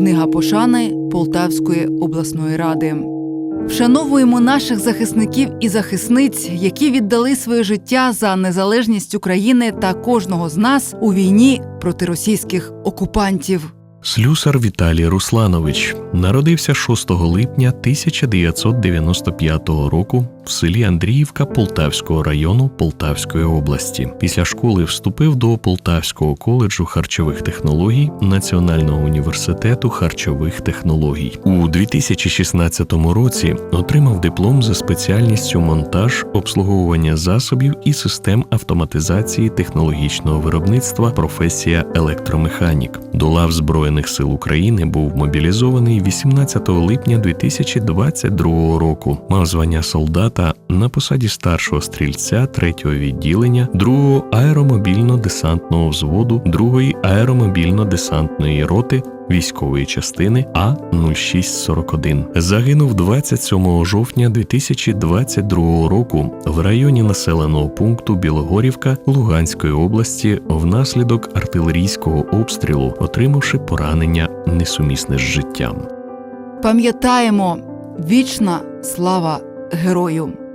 Книга пошани Полтавської обласної ради. Вшановуємо наших захисників і захисниць, які віддали своє життя за незалежність України та кожного з нас у війні проти російських окупантів. Слюсар Віталій Русланович народився 6 липня 1995 року в селі Андріївка Полтавського району Полтавської області. Після школи вступив до Полтавського коледжу харчових технологій Національного університету харчових технологій. У 2016 році отримав диплом за спеціальністю монтаж обслуговування засобів і систем автоматизації технологічного виробництва професія електромеханік. До лав Збройних сил України був мобілізований 18 липня 2022 року. Мав звання солдата на посаді старшого стрільця 3-го відділення 2-го аеромобільно-десантного взводу 2-ї аеромобільно-десантної роти військової частини А 0641. Загинув 27 жовтня 2022 року в районі населеного пункту Білогорівка Луганської області внаслідок артилерійського обстрілу, отримавши поранення несумісне з життям. Пам'ятаємо вічна слава герою!